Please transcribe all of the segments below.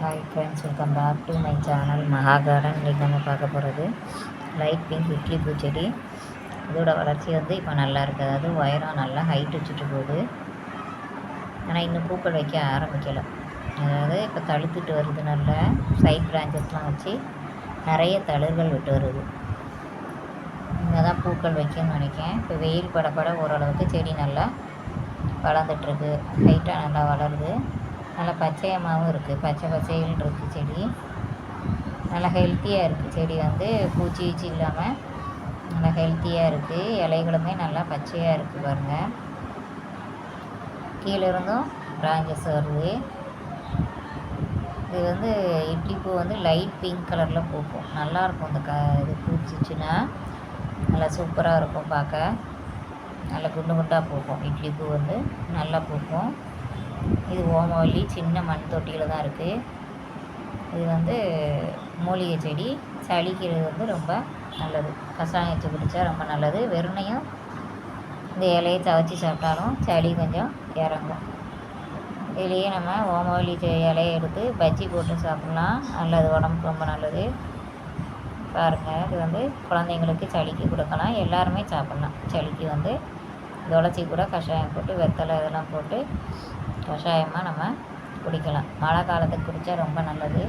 Hi friends welcome back to my channel Maha garden இன்றைக்கி நம்ம பார்க்க போகிறது லைட் பிங்க் இட்லி பூச்செடி. இதோட வளர்ச்சி வந்து இப்போ நல்லா இருக்குது அதாவது உயரம் நல்லா ஹைட் வச்சுட்டு போகுது. ஆனால் இன்னும் பூக்கள் வைக்க ஆரம்பிக்கலை. அதாவது இப்போ தழுத்துட்டு வருது நல்ல சைட் பிரான்ச்சஸ்லாம் வச்சு நிறைய தளிர்கள் விட்டு வருது. இங்கே தான் பூக்கள் வைக்கணும்னு நினைக்கிறேன். இப்போ வெயில் படப்பட ஓரளவுக்கு செடி நல்லா வளர்ந்துட்டுருக்கு ஹைட்டாக நல்லா வளருது. நல்லா பச்சையமாகவும் இருக்குது பச்சை பச்சையில் இருக்குது செடி. நல்லா ஹெல்த்தியாக இருக்குது செடி வந்து பூச்சி ஈச்சி இல்லாமல் நல்லா ஹெல்த்தியாக இருக்குது இலைகளுமே நல்லா பச்சையாக இருக்குது பாருங்கள் கீழே இருந்தும் பிராஞ்சஸ் வருது. இது வந்து இட்லி பூ வந்து லைட் பிங்க் கலரில் பூக்கும். நல்லாயிருக்கும் இந்த க இது பூச்சிச்சுன்னா. நல்லா சூப்பராக இருக்கும் பார்க்க. நல்லா குண்டு குண்டாக பூக்கும். இட்லி பூ வந்து நல்லா பூக்கும். இது ஓமவல்லி சின்ன மண் தொட்டியில் தான் இருக்குது இது வந்து மூலிகை செடி. சளிக்கிறது வந்து ரொம்ப நல்லது. கஷாயம் வச்சு குடித்தா ரொம்ப நல்லது. வெறுனையும் இந்த இலையை தவச்சி சாப்பிட்டாலும் சளி கொஞ்சம் இறங்கும். இதுலேயே நம்ம ஓமவல்லி இலையை எடுத்து பஜ்ஜி போட்டு சாப்பிட்லாம். நல்லது. உடம்புக்கு ரொம்ப நல்லது. பாருங்கள் இது வந்து குழந்தைங்களுக்கு சளிக்கு கொடுக்கலாம். எல்லாருமே சாப்பிட்லாம். சளிக்கு வந்து துளசி கூட கஷாயம் போட்டு வெத்தலை இதெல்லாம் போட்டு கஷாயமாக நம்ம குடிக்கலாம். மழை காலத்துக்கு குடித்தா ரொம்ப நல்லது.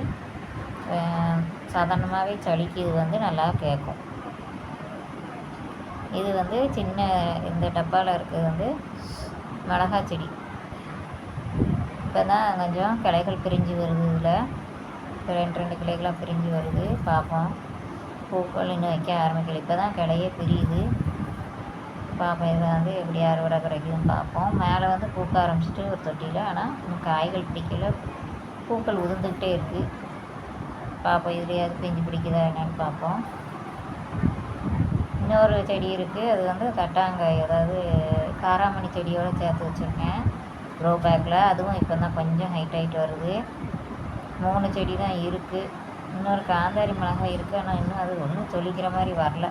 சாதாரணமாகவே சளிக்கு இது வந்து நல்லா கேட்கும் இது வந்து சின்ன இந்த டப்பாவில் இருக்கிறது வந்து மிளகா செடி. இப்போ தான் கொஞ்சம் கிளைகள் பிரிஞ்சு வருது இதில். இப்போ ரெண்டு ரெண்டு கிளைகளாக பிரிஞ்சு வருது. பார்ப்போம் பூக்கள் இன்னும் வைக்க ஆரம்பிக்கல. இப்போ தான் கிளையே பிரியுது. பார்ப்போம் இதை வந்து எப்படி அறுவடை கிடைக்குதுன்னு பார்ப்போம். மேலே வந்து பூக்க ஆரம்பிச்சிட்டு ஒரு தொட்டியில் ஆனால் இன்னும் காய்கள் பிடிக்கல. பூக்கள் உதிர்ந்துக்கிட்டே இருக்குது பார்ப்போம் இதுலேயாவது பிஞ்சு பிடிக்குதா என்னென்னு பார்ப்போம். இன்னொரு செடி இருக்குது அது வந்து தட்டாங்காய் அதாவது காராமணி செடியோடு சேர்த்து வச்சுருக்கேன். க்ரோ பேக்கில் அதுவும் இப்போ தான் கொஞ்சம் ஹைட் ஆகிட்டு வருது. மூணு செடி தான் இருக்குது இன்னொரு காந்தாரி மிளகாய் இருக்குது ஆனால் இன்னும் அது ஒன்றும் சொல்லிக்கிற மாதிரி வரல.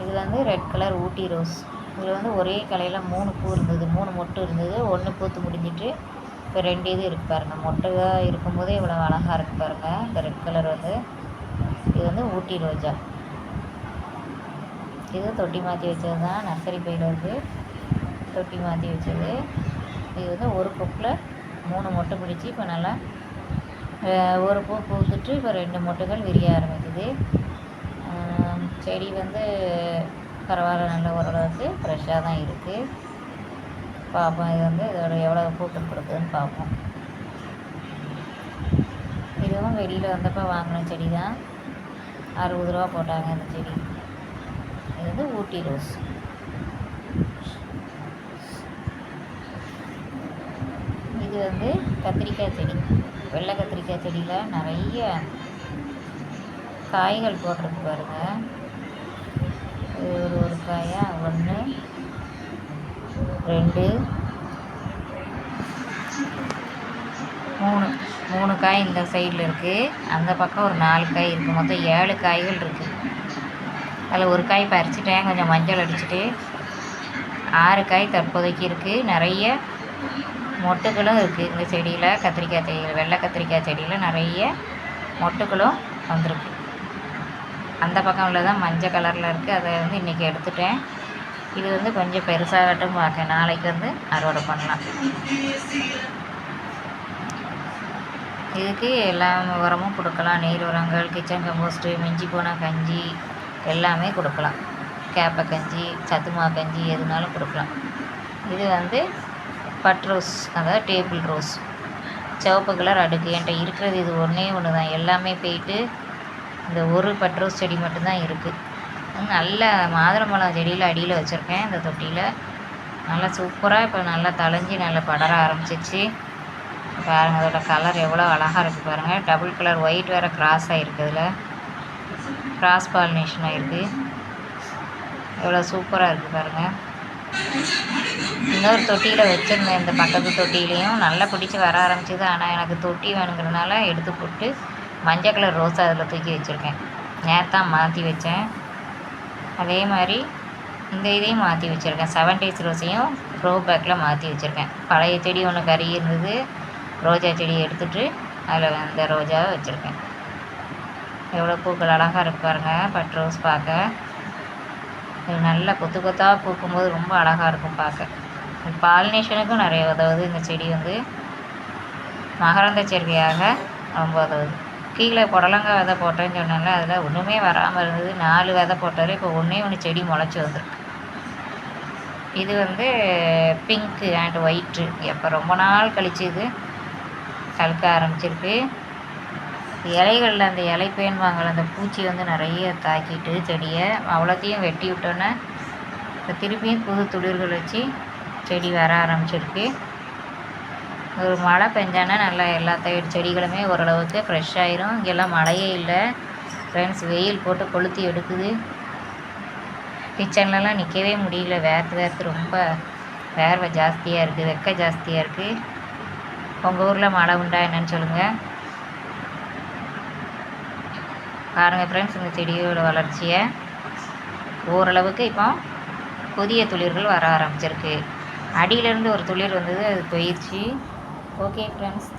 இது வந்து ரெட் கலர் ஊட்டி ரோஸ். இதில் வந்து ஒரே கலையில் மூணு பூ இருந்தது மூணு மொட்டு இருந்தது. ஒன்று பூத்து முடிஞ்சிட்டு இப்போ ரெண்டு இது இருக்குது பாருங்கள் மொட்டையாக இருக்கும்போதே இவ்வளோ அழகாக இருக்குது பாருங்கள் இந்த ரெட் கலர் வந்து. இது வந்து ஊட்டி ரோஜா. இது தொட்டி மாற்றி வச்சது தான் நர்சரி பையில் வந்து தொட்டி மாற்றி வச்சது. இது வந்து ஒரு கொப்பில் மூணு மொட்டை பிடிச்சி இப்போ நல்லா ஒரு பூ பூத்துட்டு இப்போ ரெண்டு மொட்டுகள் விரிய ஆரம்பிக்குது. செடி வந்து பரவாயில்ல நல்ல ஓரளவுக்கு ஃப்ரெஷ்ஷாக தான் இருக்குது பார்ப்போம் இது வந்து இதோட எவ்வளோ பூக்கள் கொடுக்குதுன்னு பார்ப்போம் இதுவும் வெளியில் வந்தப்போ வாங்கின செடி தான் அறுபது ரூபா போட்டாங்க இந்த செடி. இது வந்து ஊட்டி ரோஸ். இது வந்து கத்திரிக்காய் செடி. வெள்ளை கத்திரிக்காய் செடியில் நிறைய காய்கள் போட்டிருக்கு பாருங்கள் ஒரு ஒரு காயாக ஒன்று ரெண்டு மூணு. மூணு காய் இந்த சைடில் இருக்குது அந்த பக்கம் ஒரு நாலு காய் இருக்குது மொத்தம் ஏழு காய்கள் இருக்குது அதில் ஒரு காய் பறிச்சிட்டேன். கொஞ்சம் மஞ்சள் அடிச்சுட்டு ஆறு காய் தற்போதைக்கு இருக்குது நிறைய மொட்டுகளும் இருக்குது இந்த செடியில். கத்திரிக்காய் செடியில் வெள்ளை கத்திரிக்காய் செடியில் நிறைய மொட்டுகளும் வந்திருக்கு. அந்த பக்கம் உள்ளதான் மஞ்சள் கலரில் இருக்குது அதை வந்து இன்றைக்கி எடுத்துட்டேன். இது வந்து கொஞ்சம் பெருசாகட்டும் பார்க்க நாளைக்கு வந்து அறுவடை பண்ணலாம். இதுக்கு எல்லா உரமும் கொடுக்கலாம். நீர் உரங்கள் கிச்சன் கம்போஸ்ட்டு மிஞ்சி போன கஞ்சி எல்லாமே கொடுக்கலாம். கேப்பை கஞ்சி சத்துமா கஞ்சி எதுனாலும் கொடுக்கலாம். இது வந்து பட் ரோஸ் அதாவது டேபிள் ரோஸ். சிவப்பு கலர் அடுக்கு. என்கிட்ட இருக்கிறது இது ஒன்றே ஒன்று தான் எல்லாமே போயிட்டு இந்த ஒரு பட்ரோஸ் செடி மட்டும்தான் இருக்குது நல்ல மாதுளம்பழம் செடியில் அடியில் வச்சுருக்கேன். இந்த தொட்டியில் நல்லா சூப்பராக இப்போ நல்லா தளைஞ்சி நல்லா படர ஆரம்பிச்சிச்சு. பாருங்கள் அதோட கலர் எவ்வளோ அழகாக இருக்குது பாருங்கள் டபுள் கலர் ஒயிட் வேறு கிராஸ் ஆகிருக்கு அதில். கிராஸ் பாலினேஷன் ஆகிருக்கு எவ்வளோ சூப்பராக இருக்குது பாருங்கள் இன்னொரு தொட்டியில் வச்சுருந்தேன். இந்த பக்கத்து தொட்டிலையும் நல்லா பிடிச்சி வர ஆரம்பிச்சிது. ஆனால் எனக்கு தொட்டி வேணுங்கிறதுனால எடுத்து போட்டு மஞ்சள் கலர் ரோஸ் அதில் தூக்கி வச்சுருக்கேன். நேத்தான் மாற்றி வச்சேன். அதே மாதிரி இந்த இதையும் மாற்றி வச்சுருக்கேன். செவன் டேஸ் ரோஸையும் க்ரோ பேக்கில் மாற்றி வச்சுருக்கேன். பழைய செடி ஒன்று கறி இருந்தது. ரோஜா செடி எடுத்துகிட்டு அதில் அந்த ரோஜாவை வச்சுருக்கேன். எவ்வளோ பூக்கள் அழகாக இருக்கு பாருங்கள் பட் ரோஸ் பார்க்க. இது நல்லா கொத்து கொத்தாக பூக்கும்போது ரொம்ப அழகாக இருக்கும் பார்க்க. பாலினேஷனுக்கும் நிறைய உதவுது இந்த செடி வந்து. மகரந்த சேர்க்கையாக ரொம்ப உதவுது. கீழே புடலங்கா விதை போட்டேன்னு சொன்னேன்ல அதில் ஒன்றுமே வராமல் இருந்தது. நாலு விதை போட்டார் இப்போ ஒன்றே ஒன்று செடி முளைச்சி வந்திருக்கு. இது வந்து பிங்க்கு அண்ட் ஒயிட்டு எப்போ ரொம்ப நாள் கழிச்சு இது கலக்க ஆரம்பிச்சிருக்கு. இலைகளில் அந்த இலை பேன்வாங்கல அந்த பூச்சி வந்து நிறைய தாக்கிட்டு செடியை அவ்வளோத்தையும் வெட்டி விட்டோன்னே இப்போ திருப்பியும் புது துளிர்கள் வச்சு செடி வர ஆரம்பிச்சிருக்கு. ஒரு மழை பெஞ்சானா நல்லா எல்லா செடிகளுமே ஓரளவுக்கு ஃப்ரெஷ் ஆயிரும். இங்கெல்லாம் மழையே இல்லை. ஃப்ரெண்ட்ஸ் வெயில் போட்டு கொளுத்தி எடுக்குது. கிச்சன்லலாம் நிற்கவே முடியல. வேர்த்து வேர்த்து ரொம்ப வேர்வை ஜாஸ்தியாக இருக்குது வெக்க ஜாஸ்தியாக இருக்குது உங்கள் ஊரில் மழை உண்டா என்னன்னு சொல்லுங்கள் பாருங்கள் ஃப்ரெண்ட்ஸ் இந்த செடியோட வளர்ச்சியை. ஓரளவுக்கு இப்போ புதிய துளிர்கள் வர ஆரம்பிச்சிருக்கு. அடியிலேருந்து ஒரு துளிர் வந்தது அது போயிடுச்சு ஓகே ஃப்ரெண்ட்ஸ்